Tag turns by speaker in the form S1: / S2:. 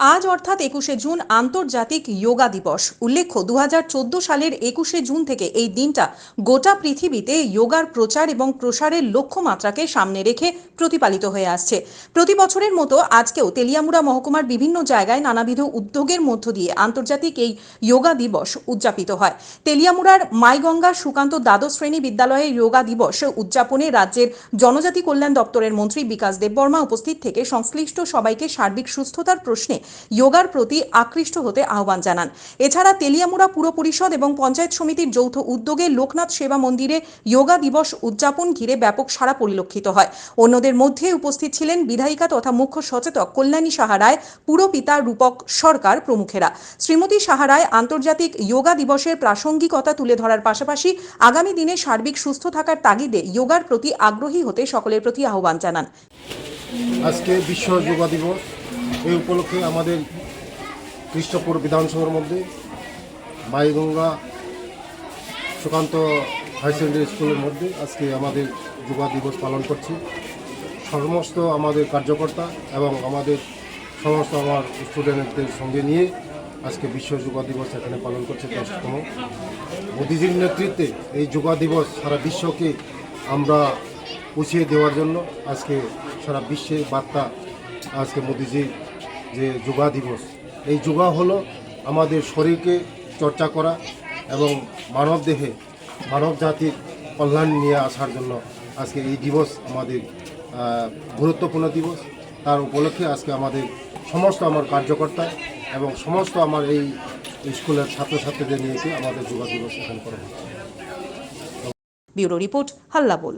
S1: আজ অর্থাৎ একুশে জুন আন্তর্জাতিক যোগা দিবস। উল্লেখ্য দু হাজার চোদ্দ সালের একুশে জুন থেকে এই দিনটা গোটা পৃথিবীতে যোগার প্রচার এবং প্রসারের লক্ষ্যমাত্রাকে সামনে রেখে প্রতিপালিত হয়ে আসছে। প্রতি বছরের মতো আজকেও তেলিয়ামুড়া মহকুমার বিভিন্ন জায়গায় নানাবিধ উদ্যোগের মধ্য দিয়ে আন্তর্জাতিক এই যোগা দিবস উদযাপিত হয়। তেলিয়ামুড়ার মাইগঙ্গা সুকান্ত দ্বাদশ শ্রেণি বিদ্যালয়ে যোগা দিবস উদযাপনে রাজ্যের জনজাতি কল্যাণ দপ্তরের মন্ত্রী বিকাশ দেববর্মা উপস্থিত থেকে সংশ্লিষ্ট সবাইকে সার্বিক সুস্থতার প্রশ্নে যোগার প্রতি আকৃষ্ট হতে আহ্বান জানান। এছাড়া তেলিয়ামুড়া পুর পরিষদ এবং পঞ্চায়েত সমিতির যৌথ উদ্যোগে লোকনাথ সেবা মন্দিরে যোগা দিবস উদযাপন ঘিরে ব্যাপক সাড়া পরিলক্ষিত হয়। অন্যদের মধ্যে উপস্থিত ছিলেন বিধায়িকা তথা মুখ্য সচেতক কল্যাণী সাহারায় পুরপিতা রূপক সরকার প্রমুখেরা। শ্রীমতী সাহারায় আন্তর্জাতিক যোগা দিবসের প্রাসঙ্গিকতা তুলে ধরার পাশাপাশি আগামী দিনে সার্বিক সুস্থ থাকার তাগিদে যোগার প্রতি আগ্রহী হতে সকলের প্রতি আহ্বান জানান।
S2: আজকে বিশ্ব যোগা দিবস। এই উপলক্ষে আমাদের কৃষ্ণপুর বিধানসভার মধ্যে মাইগঙ্গা সুকান্ত হাই সেকেন্ডারি স্কুলের মধ্যে আজকে আমাদের যোগা দিবস পালন করছি। সমস্ত আমাদের কার্যকর্তা এবং আমাদের সমস্ত আমার স্টুডেন্টদের সঙ্গে নিয়ে আজকে বিশ্ব যোগা দিবস এখানে পালন করছে। দশতম মোদিজির নেতৃত্বে এই যোগা দিবস সারা বিশ্বকে আমরা পৌঁছিয়ে দেওয়ার জন্য আজকে সারা বিশ্বে বার্তা আজকে মোদিজির যে যোগা দিবস, এই যোগা হলো আমাদের শরীরকে চর্চা করা এবং মানব দেহে মানব জাতির কল্যাণ নিয়ে আসার জন্য আজকে এই দিবস আমাদের গুরুত্বপূর্ণ দিবস। তার উপলক্ষে আজকে আমাদের সমস্ত আমার কার্যকর্তা এবং সমস্ত আমার এই স্কুলের ছাত্রছাত্রীদের নিয়ে আমাদের যোগা দিবস এখানে করা হচ্ছে।
S1: ব্যুরো রিপোর্ট হাল্লা বল